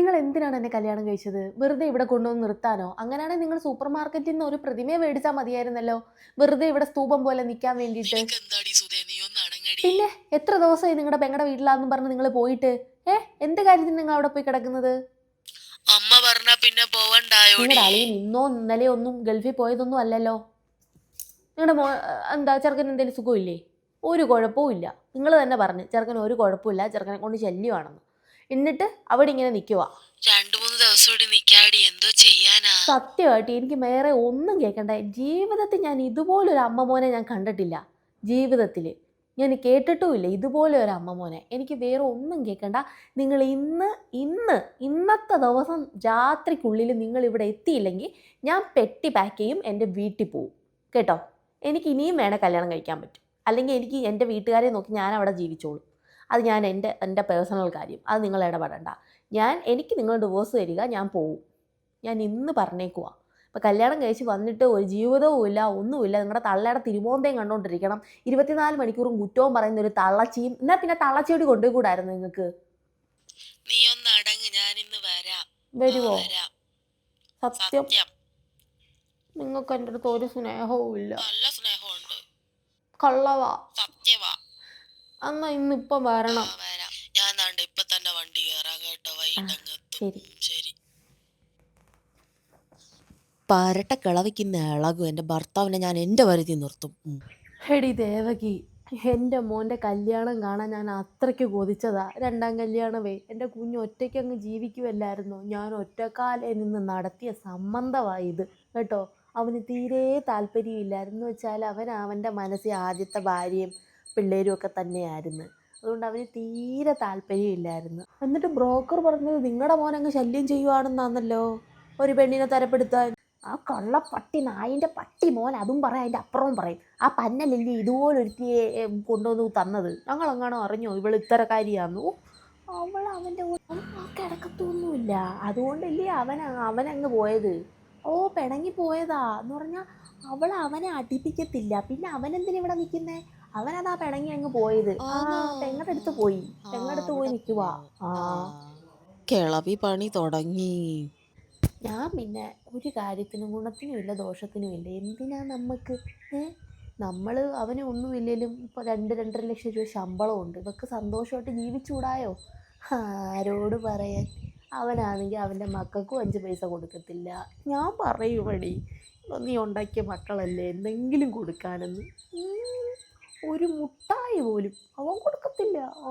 നിങ്ങൾ എന്തിനാണ് എന്നെ കല്യാണം കഴിച്ചത്? വെറുതെ ഇവിടെ കൊണ്ടുവന്ന് നിർത്താനോ? അങ്ങനെയാണെങ്കിൽ നിങ്ങൾ സൂപ്പർ മാർക്കറ്റിൽ നിന്ന് ഒരു പ്രതിമയെ മേടിച്ചാൽ മതിയായിരുന്നല്ലോ. വെറുതെ ഇവിടെ സ്തൂപം പോലെ നിൽക്കാൻ വേണ്ടിയിട്ട്. പിന്നെ എത്ര ദിവസമായി നിങ്ങളുടെ പെങ്ങളുടെ വീട്ടിലാന്നും പറഞ്ഞ് നിങ്ങൾ പോയിട്ട്? ഏ? എന്ത് കാര്യത്തിന് നിങ്ങൾ അവിടെ പോയി കിടക്കുന്നത്? അമ്മ പറഞ്ഞ പിന്നെ നിങ്ങളുടെ അളിയൻ ഇന്നോ ഇന്നലെയോ ഒന്നും ഗൾഫിൽ പോയതൊന്നും അല്ലല്ലോ. നിങ്ങളുടെ മോ എന്താ ചെറുക്കൻ എന്തെങ്കിലും സുഖമില്ലേ? ഒരു കുഴപ്പവും ഇല്ല. നിങ്ങൾ തന്നെ പറഞ്ഞു. ചെറുക്കൻ ഒരു കുഴപ്പമില്ല ചെറുക്കനെ കൊണ്ട് ശല്യമാണെന്ന്. എന്നിട്ട് അവിടെ ഇങ്ങനെ നിൽക്കുക രണ്ടു മൂന്ന് ദിവസം കൂടി നിൽക്കാടി എന്തോ ചെയ്യാനാ? സത്യമായിട്ട് എനിക്ക് വേറെ ഒന്നും കേൾക്കണ്ട. ജീവിതത്തിൽ ഞാൻ ഇതുപോലൊരു അമ്മ മോനെ ഞാൻ കണ്ടിട്ടില്ല. ജീവിതത്തിൽ. ഞാൻ കേട്ടിട്ടുമില്ല ഇതുപോലെ ഒരു അമ്മ മോനെ. എനിക്ക് വേറെ ഒന്നും കേൾക്കണ്ട. നിങ്ങൾ ഇന്ന് ഇന്ന് ഇന്നത്തെ ദിവസം രാത്രിക്കുള്ളിൽ നിങ്ങൾ ഇവിടെ എത്തിയില്ലെങ്കിൽ ഞാൻ പെട്ടി പാക്ക് ചെയ്യും എന്റെ വീട്ടിൽ പോവും. കേട്ടോ? എനിക്ക് ഇനിയും വേണേൽ കല്യാണം കഴിക്കാൻ പറ്റും. അല്ലെങ്കിൽ എനിക്ക് എന്റെ വീട്ടുകാരെ നോക്കി ഞാൻ അവിടെ ജീവിച്ചോളും. അത് ഞാൻ എന്റെ എന്റെ പേഴ്സണൽ കാര്യം. അത് നിങ്ങൾ ഇടപെടണ്ട. ഞാൻ എനിക്ക് നിങ്ങൾ ഡിവോഴ്സ് തരിക ഞാൻ പോവും. ഞാൻ ഇന്ന് പറഞ്ഞേക്കുവാ. ഇപ്പം കല്യാണം കഴിച്ച് വന്നിട്ട് ഒരു ജീവിതവും ഇല്ല ഒന്നുമില്ല നിങ്ങളുടെ തള്ളയുടെ തിരുമോന്തയും കണ്ടുകൊണ്ടിരിക്കണം ഇരുപത്തിനാല് മണിക്കൂറും കുറ്റവും പറയുന്ന ഒരു തള്ളച്ചിയും. എന്നാൽ പിന്നെ തള്ളച്ചിയോട് കൊണ്ടുകൂടായിരുന്നു നിങ്ങൾക്ക് നീ ഒന്ന് അടങ്ങ്. ഞാൻ ഇന്ന് വരാം. വരുമോ സത്യം. സത്യം. നിങ്ങൾക്ക് എന്റെ അടുത്ത് ഒരു സ്നേഹവും ഇല്ല. നല്ല സ്നേഹമുണ്ട്. കള്ളവാ. സത്യവാ. എന്നാ ഇന്ന് ആ, വരണം ഞാൻ ദാണ്ട് ഇപ്പൊ തന്നെ വണ്ടി കയറാം കേട്ടോ. വൈകിട്ട് അങ്ങ് ശരി. ശരി. പരട്ട കിളവിക്കുന്ന ഇളകും എന്റെ ഭർത്താവിനെ ഞാൻ എന്റെ വരുതി നിർത്തും. ഹെടി എടി ദേവകി എന്റെ മോന്റെ കല്യാണം കാണാൻ ഞാൻ അത്രയ്ക്ക് കൊതിച്ചതാ. രണ്ടാം കല്യാണമേ. എന്റെ കുഞ്ഞ് ഒറ്റയ്ക്ക് അങ്ങ് ജീവിക്കുമല്ലായിരുന്നോ ഞാൻ ഒറ്റക്കാലെ നിന്ന് നടത്തിയ സംബന്ധമായി ഇത്. കേട്ടോ? അവന് തീരെ താല്പര്യമില്ലായിരുന്നു വെച്ചാൽ അവൻ അവന്റെ മനസ്സിൽ ആദ്യത്തെ ഭാര്യയും പിള്ളേരും ഒക്കെ തന്നെയായിരുന്നു. അതുകൊണ്ട് അവന് തീരെ താല്പര്യമില്ലായിരുന്നു. എന്നിട്ട് ബ്രോക്കർ പറഞ്ഞത് നിങ്ങളുടെ മോൻ അങ്ങ് ശല്യം ചെയ്യുവാണെന്നാണല്ലോ ഒരു പെണ്ണിനെ തരപ്പെടുത്താൻ. ആ കള്ളപ്പട്ടി പട്ടി നായിന്റെ പട്ടി മോൻ അതും പറയാം അതിന്റെ അപ്പുറവും പറയും. ആ പന്നലില്ലേ ഇതുപോലൊരുത്തിയെ കൊണ്ടുവന്ന് തന്നത്? ഞങ്ങളെങ്ങാണോ അറിഞ്ഞോ ഇവൾ ഇത്തരക്കാരിയാന്നു? അവൾ അവന്റെ കിടക്കത്തൊന്നുമില്ല. അതുകൊണ്ടല്ലേ അവൻ അവനങ്ങ് പോയത്? ഓ പിണങ്ങി പോയതാ എന്ന് പറഞ്ഞാൽ അവൾ അവനെ അടിപ്പിക്കത്തില്ല. പിന്നെ അവൻ അവനെന്തിനാ ഇവിടെ നിൽക്കുന്നേ അവനതാ പിണങ്ങി അങ്ങ് പോയത്. ആ ആണോ? പെങ്ങടടുത്ത് പോയി. തെങ്ങടുത്ത് പോയി നിൽക്കുവാ ആ. കിളവി പണി തുടങ്ങി. ഞാൻ പിന്നെ ഒരു കാര്യത്തിനും ഗുണത്തിനും ഇല്ല ദോഷത്തിനും ഇല്ല. എന്തിനാ നമുക്ക് ഏ? നമ്മൾ അവന് ഒന്നുമില്ലെങ്കിലും ഇപ്പോൾ രണ്ട് രണ്ടര ലക്ഷം രൂപ ശമ്പളമുണ്ട്. ഇവർക്ക് സന്തോഷമായിട്ട് ജീവിച്ചുകൂടായോ? ആരോട് പറയാൻ? അവനാണെങ്കിൽ അവന്റെ മക്കൾക്കും അഞ്ച് പൈസ കൊടുക്കത്തില്ല. ഞാൻ പറയുമടി നീ ഉണ്ടാക്കിയ മക്കളല്ലേ? എന്തെങ്കിലും കൊടുക്കാനെന്ന്. ഒരു മുട്ടായി പോലും അവൻ കൊടുക്കത്തില്ല. ഓ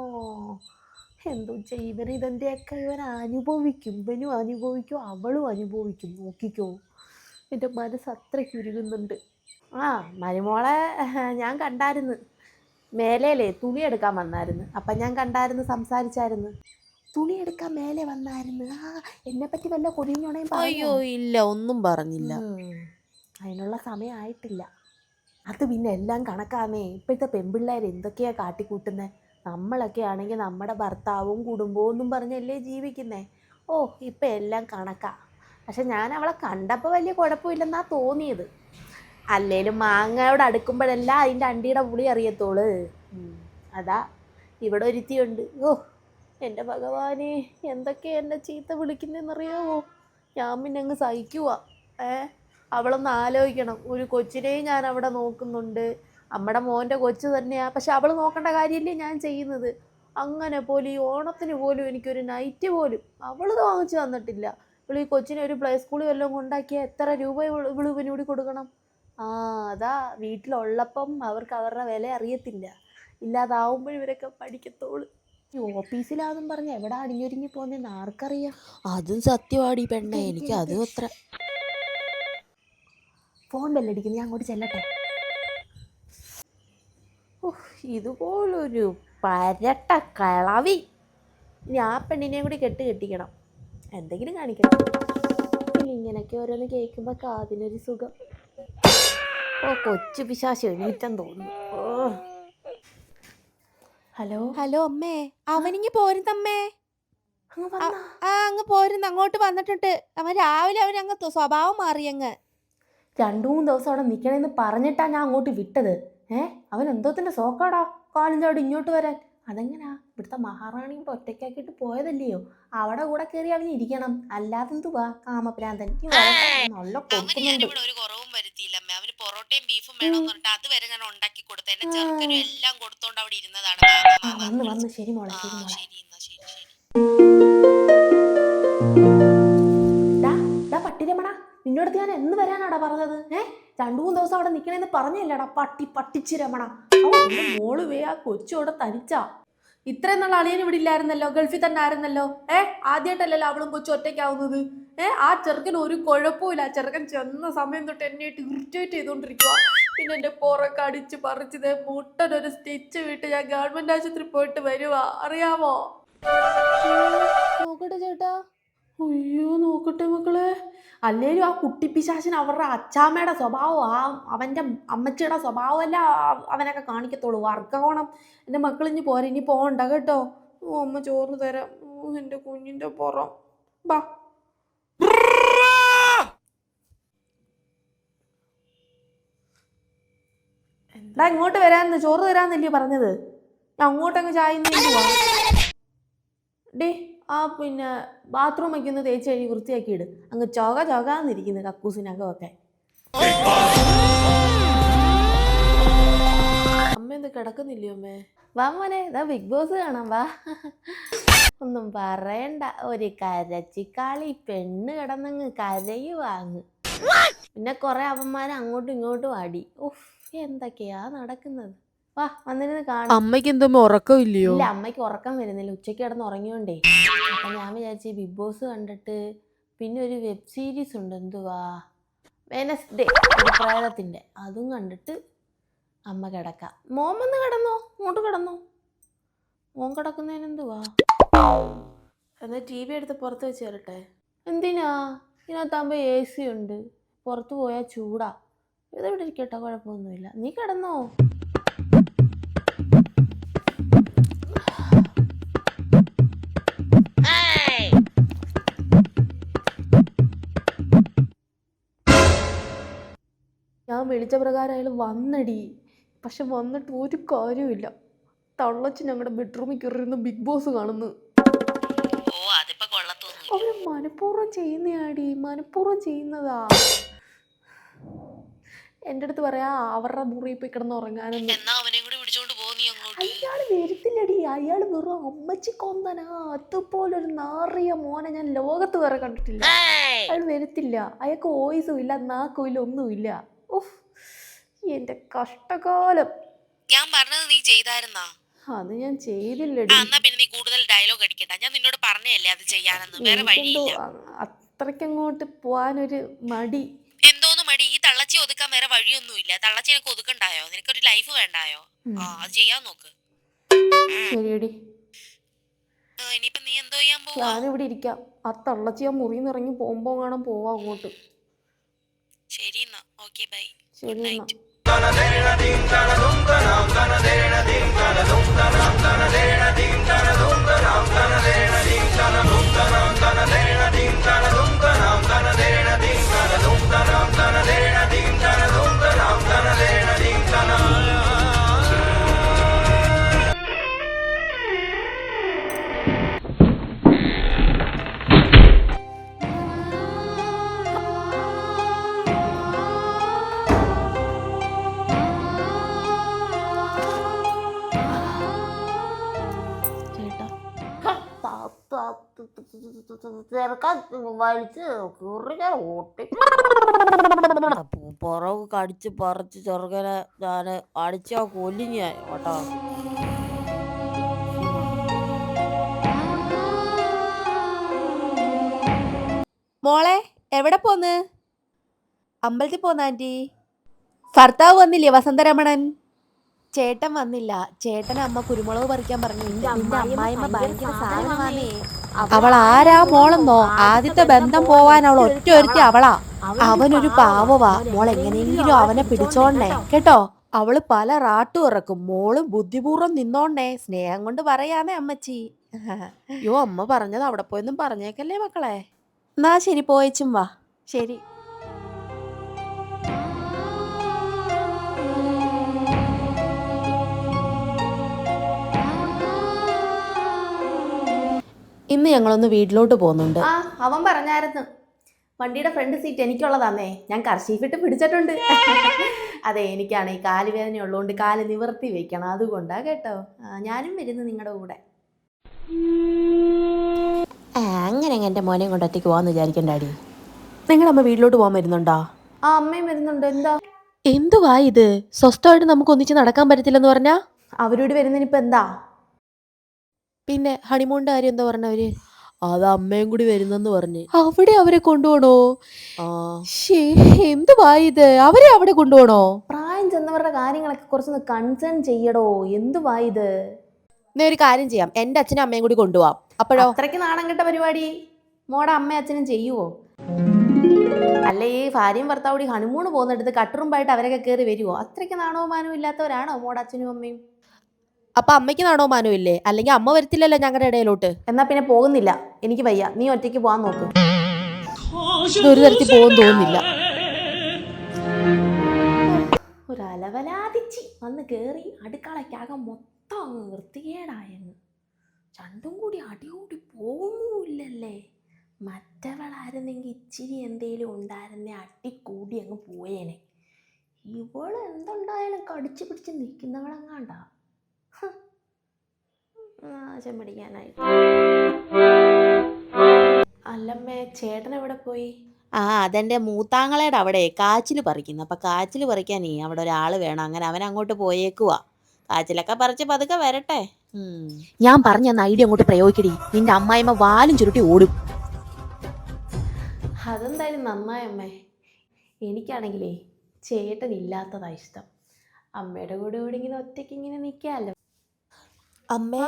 എന്തോ ചെയ്വൻ ഇതെന്റെയൊക്കെ ഇവൻ അനുഭവിക്കും. ഇവനും അനുഭവിക്കും അവളും അനുഭവിക്കും. നോക്കിക്കോ. എന്റെ മനസ്സ് അത്രയ്ക്ക് ഉരുകുന്നുണ്ട്. ആ മരുമോളെ ഞാൻ കണ്ടായിരുന്നു. മേലേലേ തുണി എടുക്കാൻ വന്നായിരുന്നു. അപ്പം ഞാൻ കണ്ടായിരുന്നു സംസാരിച്ചായിരുന്നു. തുണി എടുക്കാൻ മേലെ വന്നായിരുന്നു. ആ എന്നെ പറ്റി വല്ല കൊതിഞ്ഞോണയും അയ്യോ ഇല്ല ഒന്നും പറഞ്ഞില്ല. അതിനുള്ള സമയമായിട്ടില്ല അത് പിന്നെ എല്ലാം കണക്കാന്നേ. ഇപ്പോഴത്തെ പെൺപിള്ളേർ എന്തൊക്കെയാ കാട്ടിക്കൂട്ടുന്നത് നമ്മളൊക്കെ ആണെങ്കിൽ നമ്മുടെ ഭർത്താവും കുടുംബവും ഒന്നും പറഞ്ഞല്ലേ ജീവിക്കുന്നേ? ഓ ഇപ്പം എല്ലാം കണക്കാ. പക്ഷെ ഞാൻ അവളെ കണ്ടപ്പോൾ വലിയ കുഴപ്പമില്ലെന്നാ തോന്നിയത്. അല്ലേലും മാങ്ങയോട് അടുക്കുമ്പോഴല്ല അതിന്റെ അണ്ടിയുടെ പുളി അറിയത്തോൾ അതാ ഇവിടെ ഒരുത്തിയുണ്ട്. ഓ എന്റെ ഭഗവാനെ എന്തൊക്കെ എന്നെ ചീത്ത വിളിക്കുന്നതെന്നറിയാവോ ഞാൻ പിന്നെ അങ്ങ് സഹിക്കുവാ. ഏ? അവളൊന്ന് ആലോചിക്കണം. ഒരു കൊച്ചിനെയും ഞാൻ അവിടെ നോക്കുന്നുണ്ട്. നമ്മുടെ മോന്റെ കൊച്ചു തന്നെയാണ് പക്ഷെ അവൾ നോക്കേണ്ട കാര്യമല്ലേ ഞാൻ ചെയ്യുന്നത്? അങ്ങനെ പോലും ഈ ഓണത്തിന് പോലും എനിക്കൊരു നൈറ്റ് പോലും അവളത് വാങ്ങിച്ചു തന്നിട്ടില്ല. ഇവൾ ഈ കൊച്ചിനെ ഒരു പ്ലേ സ്കൂളിൽ വല്ലതും കൊണ്ടാക്കിയാൽ എത്ര രൂപ ഇവൾ ഇവൾ ഇവനൂടി കൊടുക്കണം? ആ അതാ. വീട്ടിലുള്ളപ്പം അവർക്ക് അവരുടെ വില അറിയത്തില്ല. ഇല്ലാതാവുമ്പോൾ ഇവരൊക്കെ പഠിക്കത്തോളൂ. ഈ ഓഫീസിലാന്നും പറഞ്ഞ എവിടെ അടിഞ്ഞൊരുങ്ങി പോകുന്നതെന്ന് ആർക്കറിയാം? അതും സത്യമാടി പെണ്ണേ എനിക്ക് അതും അത്ര. ഫോൺ ബെല്ലടിക്കുന്നു ഞാൻ അങ്ങോട്ട് ചെല്ലട്ടെ. ഇതുപോലൊരു പരട്ട കളവി. ഇനി ആ പെണ്ണിനെയും കൂടി കെട്ട് കെട്ടിക്കണം. എന്തെങ്കിലും കാണിക്കണം. ഇങ്ങനെയൊക്കെ ഓരോന്ന് കേൾക്കുമ്പോൾ കാതിനൊരു സുഖം. ഓ കൊച്ചു പിശാശ് എണീറ്റം തോന്നുന്നു. ഓ. ഹലോ? ഹലോ അമ്മേ. അവനിങ്ങി പോരുന്നമ്മേ. അങ്ങ് ആ വന്നാ? ആ, അങ്ങ് പോരുന്ന്. അങ്ങോട്ട് വന്നിട്ടുണ്ട്. അവൻ രാവിലെ അവൻ അങ്ങ് സ്വഭാവം മാറി അങ്ങ്. രണ്ടു മൂന്ന് ദിവസം അവിടെ നിൽക്കണമെന്ന് പറഞ്ഞിട്ടാ ഞാൻ അങ്ങോട്ട് വിട്ടത്. ഏ? അവൻ എന്തോത്തിന്റെ സോക്കാടാ. കാലിന്റെ അവിടെ ഇങ്ങോട്ട് വരാൻ. അതെങ്ങനാ? ഇവിടുത്തെ മഹാറാണി ഇവിടെ ഒറ്റയ്ക്കാക്കിയിട്ട് പോയതല്ലയോ? അവിടെ കൂടെ കയറി അവന് ഇരിക്കണം. അല്ലാതെ എന്തുവാ? കാമപ്രാന്തൻ നല്ല കൊടുക്കുന്നുണ്ട്. അവന് പൊറോട്ടയും ബീഫും വേണമെന്ന് പറഞ്ഞിട്ട് അതുവരെ ഞാൻ ഉണ്ടാക്കി കൊടുത്തു. എന്റെ ചെറുക്കനും എല്ലാം കൊടുത്തോണ്ട് അവിടെ ഇരുന്നതാണ്. വന്ന് വന്ന്. ശരി മോളെ ശരി മോളെ. ശരി പട്ടിരമണ. നിന്നോടത്ത് ഞാൻ എന്ന് വരാനാടാ പറഞ്ഞത്? ഏഹ് രണ്ടു മൂന്ന് ദിവസം അവിടെ നിൽക്കണേന്ന് പറഞ്ഞില്ലടാ പട്ടി പട്ടിച്ച് രമണ ഓ, എന്റെ മോൾ വേ ആ കൊച്ചു അവിടെ തനിച്ചാ. ഇത്രയും നാൾ അളിയൻ ഇവിടെ ഇല്ലായിരുന്നല്ലോ ഗൾഫിൽ തന്നെ ആയിരുന്നല്ലോ. ഏ ആദ്യമായിട്ടല്ലല്ലോ അവളും കൊച്ചു ഒറ്റയ്ക്കാവുന്നത്. ഏ ആ ചെറുക്കൻ ഒരു കുഴപ്പമില്ല ആ ചെറുക്കൻ ചെന്ന സമയം തൊട്ട് എന്നെയായിട്ട് ഇറിറ്റേറ്റ് ചെയ്തുകൊണ്ടിരിക്കുക പിന്നെ എന്റെ പുറക്കെ അടിച്ച് പറിച്ചത് മുട്ടനൊരു സ്റ്റിച്ച് വിട്ട് ഞാൻ ഗവൺമെന്റ് ആശുപത്രി പോയിട്ട് വരുവാ. അറിയാമോ? നോക്കട്ടെ ചേട്ടാ. അയ്യോ നോക്കട്ടെ മക്കളെ. അല്ലേലും ആ കുട്ടിപ്പിശാശിന് അവരുടെ അച്ചാമ്മയുടെ സ്വഭാവം ആ അവന്റെ അമ്മച്ചിയുടെ സ്വഭാവമല്ല അവനൊക്കെ കാണിക്കത്തുള്ളൂ. വർക്കോണം എന്റെ മക്കൾ ഇനി പോരെ ഇനി പോകണ്ട കേട്ടോ. ഓ അമ്മ ചോറ് തരാം. ഓ എന്റെ കുഞ്ഞിന്റെ പുറം. ബാ. എന്താ ഇങ്ങോട്ട് വരാന്ന് ചോറ് തരാന്നല്ലേ പറഞ്ഞത്? ഞാൻ അങ്ങോട്ടങ്ങ് ചായ ഡേ ആ പിന്നെ ബാത്റൂം ഒക്കെ ഒന്ന് തേച്ച് കഴിഞ്ഞ് വൃത്തിയാക്കി ഇട് അങ്ങ് ചോക ചോകാന്നിരിക്കുന്നു കക്കൂസിനകം കക്കൂസിനകമൊക്കെ. അമ്മ എന്ത് കിടക്കുന്നില്ലേ അമ്മേ? വാ മോനെ ഇതാ ബിഗ് ബോസ് കാണാം വാ. ഒന്നും പറയണ്ട ഒരു കരച്ചിക്കാളി പെണ്ണ് കിടന്നങ്ങ് കരയുവാങ്ങ്. പിന്നെ കുറെ അവന്മാരെ അങ്ങോട്ടും ഇങ്ങോട്ടും അടി. ഉഫ് എന്തൊക്കെയാ നടക്കുന്നത്? വാ വന്നിരുന്ന് കാണാം. അമ്മയ്ക്ക് എന്തോ ഉറക്കമില്ലയോ ഇല്ല അമ്മയ്ക്ക് ഉറക്കം വരുന്നില്ല. ഉച്ചയ്ക്ക് കിടന്ന് ഉറങ്ങിയോണ്ടേ. അപ്പൊ ഞാൻ വിചാരിച്ചു ബിഗ് ബോസ് കണ്ടിട്ട് പിന്നെ ഒരു വെബ് സീരീസ് ഉണ്ട്. എന്തുവാ? വെനസ്ഡേ ഒരു പ്രേതത്തിന്റെ അതും കണ്ടിട്ട് അമ്മ കിടക്കാം. മോൻ വന്ന് കിടന്നോ? ഇങ്ങോട്ട് കിടന്നോ? മോൻ കിടക്കുന്നതിന് എന്തുവാ? എന്നാൽ ടി വി എടുത്ത് പുറത്ത് വെച്ച് തരട്ടെ എന്തിനാ? ഇതിനകത്താകുമ്പോൾ എ സി ഉണ്ട്. പുറത്ത് പോയാൽ ചൂടാ. ഇതെവിടെ ഇരിക്കട്ടെ? കുഴപ്പമൊന്നുമില്ല. നീ കിടന്നോ? വിളിച്ച പ്രകാരം അയാൾ വന്നടി. പക്ഷെ വന്നിട്ട് ഒരു കാര്യമില്ല തള്ളച്ച് ഞങ്ങളുടെ ബെഡ്റൂമിൽ കയറിയിരുന്ന ബിഗ് ബോസ് കാണുന്നു. അവർ മനഃപൂർവം ചെയ്യുന്നയാടി മനഃപൂർവം ചെയ്യുന്നതാ. എന്റെ അടുത്ത് പറയാ അവരുടെ മുറിയിൽ പോയി കിടന്ന് ഉറങ്ങാനെന്ന്. അയാൾ വരുത്തില്ലടി. അയാൾ വെറും അമ്മച്ചി കൊന്തനാ അതുപോലൊരു നാറിയ മോനെ ഞാൻ ലോകത്ത് വേറെ കണ്ടിട്ടില്ല. അയാൾ വരുത്തില്ല. അയാൾക്ക് വോയിസും ഇല്ല നാക്കും ഇല്ല ഒന്നുമില്ല. എന്റെ കഷ്ടകാലം. ഞാൻ പറഞ്ഞത് നീ ചെയ്തായിരുന്നാ? അത് ഞാൻ ചെയ്തില്ലടി. എന്നാ പിന്നെ നീ കൂടുതൽ ഡയലോഗ് അടിക്കണ്ട. ഞാൻ നിന്നോട് അത് ചെയ്യാനെന്ന്. വേറെ വഴിയില്ല. അത്രയ്ക്കങ്ങോട്ട് പോവാനൊരു മടി. എന്തോന്ന് മടി? ഈ തള്ളച്ചി ഒതുക്കാൻ വേറെ വഴിയൊന്നുമില്ല. തള്ളച്ചി നിനക്ക് ഒതുക്കണ്ടായോ? നിനക്കൊരു ലൈഫ് വേണ്ടായോ? ആ അത് ചെയ്യാൻ നോക്ക്. ശരിയടി. ആ, ഇനിയിപ്പോ നീ എന്തോ ചെയ്യാൻ പോവാ? ഞാനിവിടെ ഇരിക്കാം. ആ തള്ളച്ചി ആ മുറിയിൽ നിന്ന് ഇറങ്ങി പോകുമ്പോ കാണാൻ പോവാ അങ്ങോട്ട്. ശരി എന്നാ. ഓക്കെ ബൈ ശരി എന്നാ. നൈറ്റ് ചെറുക്കാൻ വലിച്ച് കുറിക്കാൻ ഓട്ടി പുറകു കടിച്ച് പറിച്ച് ചെറുക്കനെ ഞാൻ അടിച്ചാ കൊല്ലും ഞാൻ കേട്ടോ. മോളെ എവിടെ പോന്ന്? അമ്പലത്തിൽ പോന്നാന്റി ഭർത്താവ് വന്നില്ലേ വസന്തരമണൻ? ചേട്ടൻ വന്നില്ല. ചേട്ടൻ അമ്മ കുരുമുളക് പറിക്കാൻ പറഞ്ഞു. നിന്റെ അമ്മായിമ്മ ഭയങ്കര സാധനമാണേ അവൾ ആരാ മോളെന്നോ? ആദ്യത്തെ ബന്ധം പോവാൻ അവൾ ഒറ്റ ഒരുത്തി അവളാ. അവനൊരു പാവവാ. മോൾ എങ്ങനെയെങ്കിലും അവനെ പിടിച്ചോണ്ടേ. കേട്ടോ? അവൾ പല റാട്ടു ഇറക്കും. മോൾ ബുദ്ധിപൂർവം നിന്നോണ്ടേ. സ്നേഹം കൊണ്ട് പറയാന്നേ അമ്മച്ചി. യോ അമ്മ പറഞ്ഞത് അവിടെ പോയൊന്നും പറഞ്ഞേക്കല്ലേ മക്കളെ? എന്നാ ശരി പോയച്ചും വാ. ശരി. ഇന്ന് ഞങ്ങളൊന്ന് വീട്ടിലോട്ട് പോകുന്നുണ്ട്. ആ അവൻ പറഞ്ഞായിരുന്നു. വണ്ടിയുടെ ഫ്രണ്ട് സീറ്റ് എനിക്കുള്ളതാന്നേ. ഞാൻ കർഷീഫിട്ട് പിടിച്ചിട്ടുണ്ട്. അതെ എനിക്കാണ് ഈ കാൽ വേദന ഉള്ളതുകൊണ്ട് കാൽ നിവർത്തി വെക്കണം. അതുകൊണ്ടാ കേട്ടോ. ഞാനും വരുന്നു നിങ്ങളുടെ കൂടെ. അങ്ങനെ അങ്ങ് എന്റെ മോനെയും കൊണ്ട് ഒറ്റയ്ക്ക് പോകാമെന്ന് വിചാരിക്കണ്ടാടി. നിങ്ങളുടെ അമ്മ വീട്ടിലോട്ട് പോകാൻ വരുന്നുണ്ടോ? ആ അമ്മയും വരുന്നുണ്ട്. എന്താ? എന്തുവാ ഇത്? സ്വസ്ഥമായിട്ട് നമുക്ക് ഒന്നിച്ച് നടക്കാൻ പറ്റത്തില്ലെന്ന് പറഞ്ഞാ? അവരോട് വരുന്നതിനിപ്പോ എന്താ? പിന്നെ ഹണിമൂണിന്റെ കാര്യം എന്താ പറഞ്ഞവര് അത് അമ്മയും കൂടി വരുന്നെന്ന് പറഞ്ഞ്. അവിടെ അവരെ കൊണ്ടുപോണോ? എന്ത് എന്തുവാ ഇത്? അവരെ അവിടെ കൊണ്ടുപോണോ? പ്രായം ചെന്നവരുടെ കാര്യങ്ങളൊക്കെ കുറച്ചൊന്ന് കൺസേൺ ചെയ്യടോ. എന്തുവാ ഇത്? നീ ഒരു കാര്യം ചെയ്യാം. എന്റെ അച്ഛനും അമ്മയും കൂടി കൊണ്ടുപോവാം. അപ്പോഴോ? അത്രയ്ക്ക് നാണം കെട്ട പരിപാടി മോടെ അമ്മ അച്ഛനും ചെയ്യുവോ? അല്ലേ ഈ ഭാര്യയും ഭർത്താവ് കൂടി ഹണിമൂണ് പോകുന്നിടത്ത് കട്ടുറുമ്പായിട്ട് അവരൊക്കെ കയറി വരുവോ? അത്രയ്ക്ക് നാണവും മാനവും ഇല്ലാത്തവരാണോ മോടെ അച്ഛനും അമ്മയും? അപ്പൊ അമ്മയ്ക്ക് നാണോ മാനോ ഇല്ലേ? അല്ലെങ്കിൽ അമ്മ വരത്തില്ലല്ലോ ഞങ്ങളുടെ ഇടയിലോട്ട്? എന്നാ പിന്നെ പോകുന്നില്ല. എനിക്ക് വയ്യ. നീ ഒറ്റയ്ക്ക് പോവാൻ നോക്ക്. ഒരു തരത്തിൽ പോകാൻ തോന്നുന്നില്ല. ഒരു അലവലാതിച്ചി വന്ന് കയറി അടുക്കളയ്ക്കാകം മൊത്തം അങ്ങ് വൃത്തികേടായങ്ങ്. രണ്ടും കൂടി അടികൂടി പോകുന്നില്ലല്ലേ മറ്റവളായിരുന്നെങ്കിൽ ഇച്ചിരി എന്തേലും ഉണ്ടായിരുന്നേ അടിക്കൂടി അങ്ങ് പോയേനെ. ഇവൾ എന്തുണ്ടായാലും കടിച്ചു പിടിച്ച് നിൽക്കുന്നവളെങ്ങാണ്ടാ. നാശം പിടിക്കാനായിട്ട് അല്ലമ്മേ ചേട്ടൻ എവിടെ പോയി? ആ അതെന്റെ മൂത്താങ്ങളയുടെ അവിടെ കാച്ചിൽ പറിക്കുന്നു. അപ്പൊ കാച്ചിൽ പറിക്കാനേ അവിടെ ഒരാൾ വേണം. അങ്ങനെ അവൻ അങ്ങോട്ട് പോയേക്കുവാ. കാച്ചിലൊക്കെ പറിച്ച് പതുക്കെ വരട്ടെ. ഞാൻ പറഞ്ഞ ഐഡിയ അങ്ങോട്ട് പ്രയോഗിക്കടി. നിന്റെ അമ്മായിമ്മ വാലും ചുരുട്ടി ഓടും. അതെന്തായാലും നന്നായി അമ്മേ. എനിക്കാണെങ്കിലേ ചേട്ടൻ ഇല്ലാത്തതാ ഇഷ്ടം. അമ്മയുടെ കൂടെ കൂടി ഇങ്ങനെ ഒറ്റയ്ക്ക് ഇങ്ങനെ നിൽക്കാമല്ലോ അമ്മേ.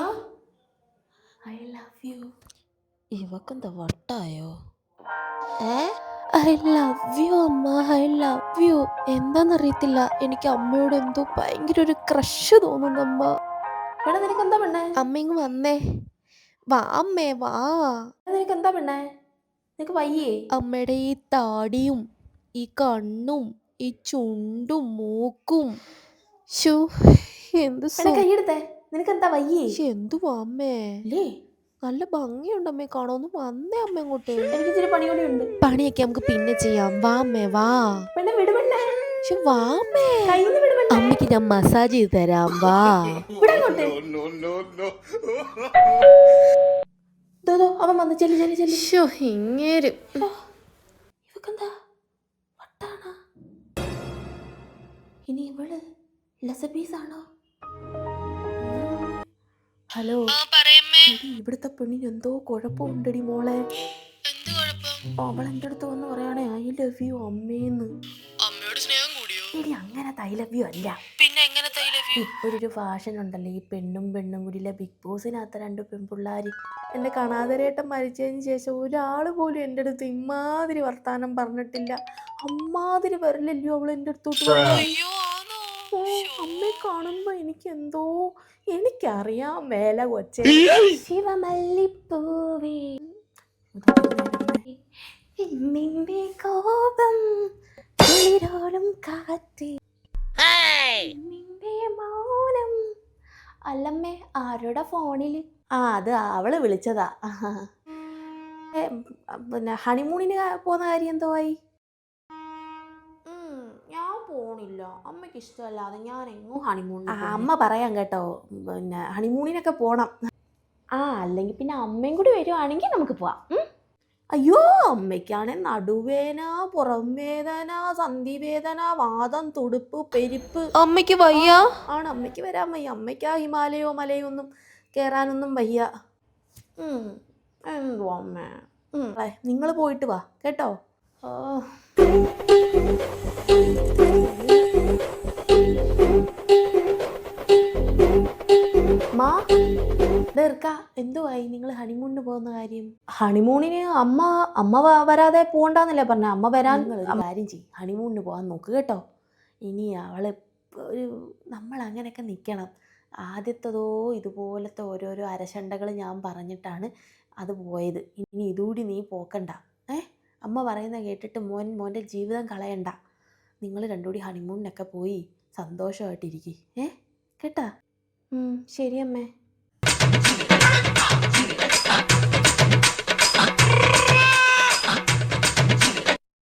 ഐ ലവ് യു ഇവക്കെന്താ വട്ടായോ? ഏ? ഐ ലവ് യു അമ്മ. ഐ ലവ് യു എന്താണെന്നറിയത്തില്ല എനിക്ക് അമ്മയോട് എന്തോ ഭയങ്കര ഒരു ക്രഷ് തോന്നുന്നു അമ്മ. എടാ നിനക്ക് എന്താ പെണ്ണേ? അമ്മ ഇങ്ങ് വന്നേ. വാ അമ്മേ വാ. എടാ, നിനക്ക് എന്താ പെണ്ണേ? നിനക്ക് വയ്യേ. അമ്മയുടെ ഈ താടിയും ഈ കണ്ണും ഈ ചുണ്ടും മൂക്കും. ഷൂ എന്ത് എടാ എടുത്തേ. എന്താ വയ്യേ? എന്തുവാ അമ്മേ? അല്ലേ നല്ല ഭംഗിയുണ്ട് അമ്മേ കാണാൻ. വന്നേ അമ്മ അങ്ങോട്ട് എനിക്ക് ഇച്ചിരി പണി കൂടി ഉണ്ട് പണിയൊക്കെ നമുക്ക് പിന്നെ ചെയ്യാം. വാ അമ്മേ വാ. പെണ്ണെ വിട് പെണ്ണേ വാ അമ്മേ. കയ്യിൽ നിന്ന് വിട് പെണ്ണേ അമ്മയ്ക്ക് ഞാൻ മസാജ് ചെയ്ത് തരാം. വാ. ഇവിടെ അങ്ങോട്ട് ദോ, ദോ, അവൻ വന്ന് ചെല്ലു ചെല്ലു ചെല്ലു. ശോ ഇങ്ങേര്. ഇവക്കെന്താ? വട്ടാണോ? ഇനി ഇവൾ ലസബീസ് ആണോ ഹലോ ഇവിടുത്തെ പെണ്ണിന് എന്തോ കുഴപ്പമുണ്ടടി മോളെ. അവൾ എന്റെ അടുത്ത് വന്ന് പറയാണേ ഐ ലവ് യു അമ്മേന്ന്. എടി അങ്ങനെ ഐ ലവ് യു അല്ല. ഇപ്പോഴൊരു ഫാഷൻ ഉണ്ടല്ലോ ഈ പെണ്ണും പെണ്ണും കൂടിയില്ല ബിഗ് ബോസിനകത്ത് രണ്ട് പെൺപിള്ളാർ എന്റെ കാണാതരേട്ടം മരിച്ചതിന് ശേഷം ഒരാൾ പോലും എന്റെ അടുത്ത് ഇമാതിരി വർത്താനം പറഞ്ഞിട്ടില്ല. അമ്മാതിരി വരലല്ലോ അവൾ എന്റെ അടുത്തോട്ട് വന്നത്. ഓ അമ്മയെ കാണുമ്പോ എനിക്ക് എന്തോ എനിക്കറിയാം വേല കൊച്ചെ. ശിവമല്ലിപ്പൂവേ. നിന്റെ കോപം കുളിരോളും കാറ്റ് നിന്റെ മൗനം. അല്ലമ്മേ ആരുടെ ഫോണിൽ? ആ അത് അവൾ വിളിച്ചതാ. പിന്നെ ഹണിമൂണിന് പോകുന്ന കാര്യം എന്തോ ആയി? പോണില്ല അമ്മയ്ക്ക് ഇഷ്ടമല്ലാതെ ഞാൻ എങ്ങും ഹണിമൂൺ അമ്മ പറയാം കേട്ടോ. പിന്നെ ഹണിമൂണിനൊക്കെ പോണം. ആ അല്ലെങ്കിൽ പിന്നെ അമ്മയും കൂടി വരുവാണെങ്കിൽ നമുക്ക് പോവാം. അയ്യോ അമ്മയ്ക്കാണെ നടുവേദന പുറം വേദന സന്ധിവേദന വാദം തുടുപ്പ് പെരിപ്പ്. അമ്മയ്ക്ക് വയ്യ? ആണ്. അമ്മയ്ക്ക് വരാൻ വയ്യ. അമ്മയ്ക്ക് ആ ഹിമാലയോ മലയോ ഒന്നും കയറാനൊന്നും വയ്യ എന്തോ അമ്മ? നിങ്ങൾ പോയിട്ട് വാ. കേട്ടോ? ഓ മാ ഡെർക്ക എന്തുവായി? നിങ്ങൾ ഹണിമൂണിന് പോകുന്ന കാര്യം. ഹണിമൂണിന് അമ്മ അമ്മ വരാതെ പോകണ്ടെന്നല്ലേ പറഞ്ഞ. അമ്മ വരാൻ കാര്യം ചെയ്യും. ഹണിമൂണിന് പോകാൻ നോക്ക് കേട്ടോ. ഇനി അവൾ ഒരു നമ്മൾ അങ്ങനെയൊക്കെ നിൽക്കണം ആദ്യത്തതോ ഇതുപോലത്തെ ഓരോരോ അരശണ്ടകൾ ഞാൻ പറഞ്ഞിട്ടാണ് അത് പോയത്. ഇനി ഇതുകൂടി നീ പോക്കണ്ട. ഏ? അമ്മ പറയുന്ന കേട്ടിട്ട് മോൻ മോന്റെ ജീവിതം കളയണ്ട. നിങ്ങൾ രണ്ടുകൂടി ഹണിമൂണിനൊക്കെ പോയി. സന്തോഷമായിട്ടിരിക്കും. കേട്ടാ? ശരി അമ്മേ